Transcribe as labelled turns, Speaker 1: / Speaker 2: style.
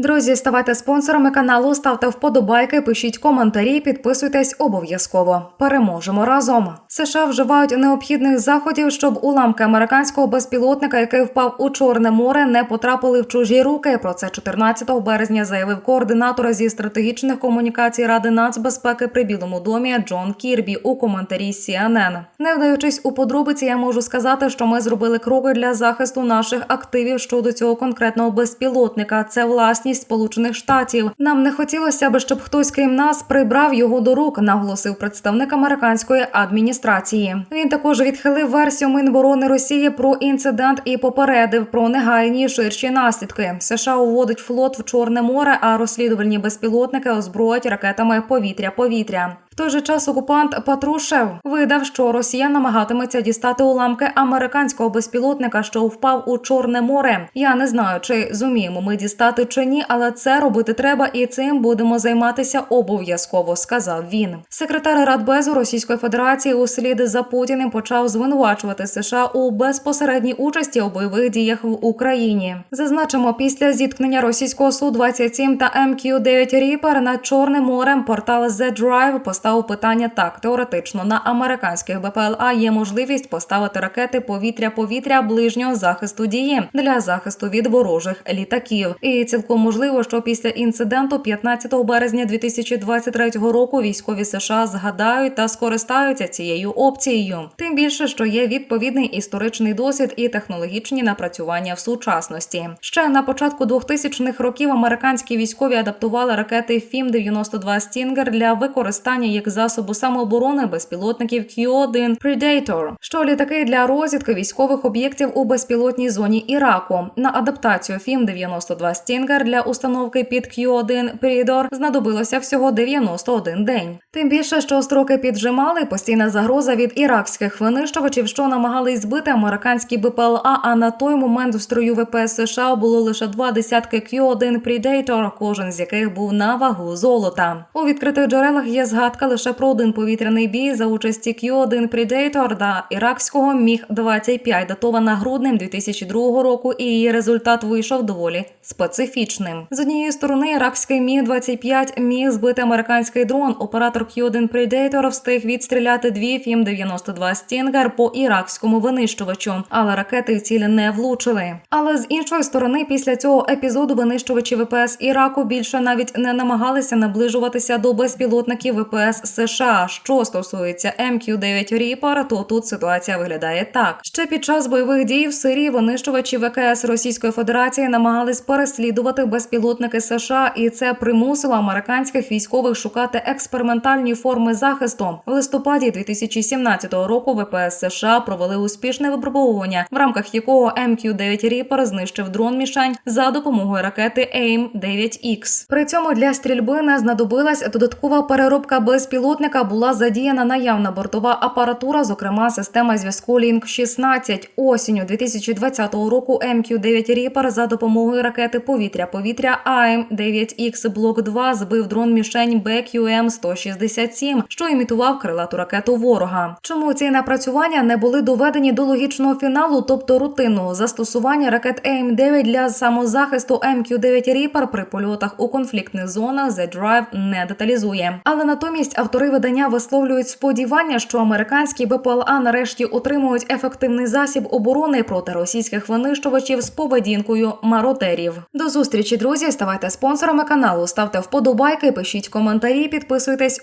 Speaker 1: Друзі, ставайте спонсорами каналу, ставте вподобайки, пишіть коментарі, підписуйтесь обов'язково. Переможемо разом. США вживають необхідних заходів, щоб уламки американського безпілотника, який впав у Чорне море, не потрапили в чужі руки. Про це 14 березня заявив координатор зі стратегічних комунікацій Ради нацбезпеки при Білому домі Джон Кірбі у коментарі CNN. Не вдаючись у подробиці, я можу сказати, що ми зробили кроки для захисту наших активів щодо цього конкретного безпілотника. Це власність Сполучених Штатів. Нам не хотілося б, щоб хтось крім нас прибрав його до рук, наголосив представник американської адміністрації. Він також відхилив версію Міноборони Росії про інцидент і попередив про негайні ширші наслідки. США уводить флот в Чорне море, а розслідувальні безпілотники озброять ракетами повітря-повітря. В той же час окупант Патрушев видав, що Росія намагатиметься дістати уламки американського безпілотника, що впав у Чорне море. Я не знаю, чи зуміємо ми дістати чи ні, але це робити треба, і цим будемо займатися обов'язково. Сказав він. Секретар Радбезу Російської Федерації услід за Путіним почав звинувачувати США у безпосередній участі у бойових діях в Україні. Зазначимо, після зіткнення російського су 27 та МК-9 Ріпер над Чорним морем портал The Drive поставив питання так: теоретично на американських БПЛА є можливість поставити ракети повітря-повітря ближнього захисту дії для захисту від ворожих літаків. І цілком можливо, що після інциденту 15 березня 2023 року військові США згадають та скористаються цією опцією. Тим більше, що є відповідний історичний досвід і технологічні напрацювання в сучасності. Ще на початку 2000-х років американські військові адаптували ракети фім 92 Стінгер для використання як засобу самооборони безпілотників Q-1 Predator, що літаки для розвідки військових об'єктів у безпілотній зоні Іраку. На адаптацію фім 92 Stinger для установки під Q-1 Predator знадобилося всього 91 день. Тим більше, що строки піджимали, постійна загроза від іракських винищувачів, що намагались збити американські БПЛА. А на той момент в строю ВПС США було лише два десятки Q-1 Predator, кожен з яких був на вагу золота. У відкритих джерелах є згадка лише про один повітряний бій за участі Q-1 Predator та іракського міг 25 датована груднем 2002 року, і її результат вийшов доволі специфічним. З однієї сторони, іракський міг 25 міг збити американський дрон. Оператор Q-1 Predator встиг відстріляти дві фім 92 Stinger по іракському винищувачу, але ракети в цілі не влучили. Але з іншої сторони, після цього епізоду винищувачі ВПС Іраку більше навіть не намагалися наближуватися до безпілотників ВПС США. Що стосується МК-9 Reaper, то тут ситуація виглядає так: ще під час бойових дій в Сирії винищувачі ВКС Російської Федерації намагались переслідувати безпілотники США, і це примусило американських військових шукати експериментальні форми захисту. В листопаді 2017 року ВПС США провели успішне випробовування, в рамках якого МК-9 Reaper знищив дрон мішень за допомогою ракети AIM-9X. При цьому для стрільби не знадобилась додаткова переробка безпілотника. Була задіяна наявна бортова апаратура, зокрема система зв'язку Link 16 Осінню 2020 року МК-9 Reaper за допомогою ракети повітря-повітря AIM-9X Блок 2 збив дрон мішень BQM-167, що імітував крилату ракету ворога. Чому ці напрацювання не були доведені до логічного фіналу, тобто рутинного застосування ракет AIM-9 для самозахисту МК-9 Reaper при польотах у конфліктних зонах The Drive не деталізує. Але натомість автори видання висловлюють сподівання, що американські БПЛА нарешті отримують ефективний засіб оборони проти російських винищувачів з поведінкою мародерів. До зустрічі, друзі. Ставайте спонсорами каналу, ставте вподобайки, пишіть коментарі, підписуйтесь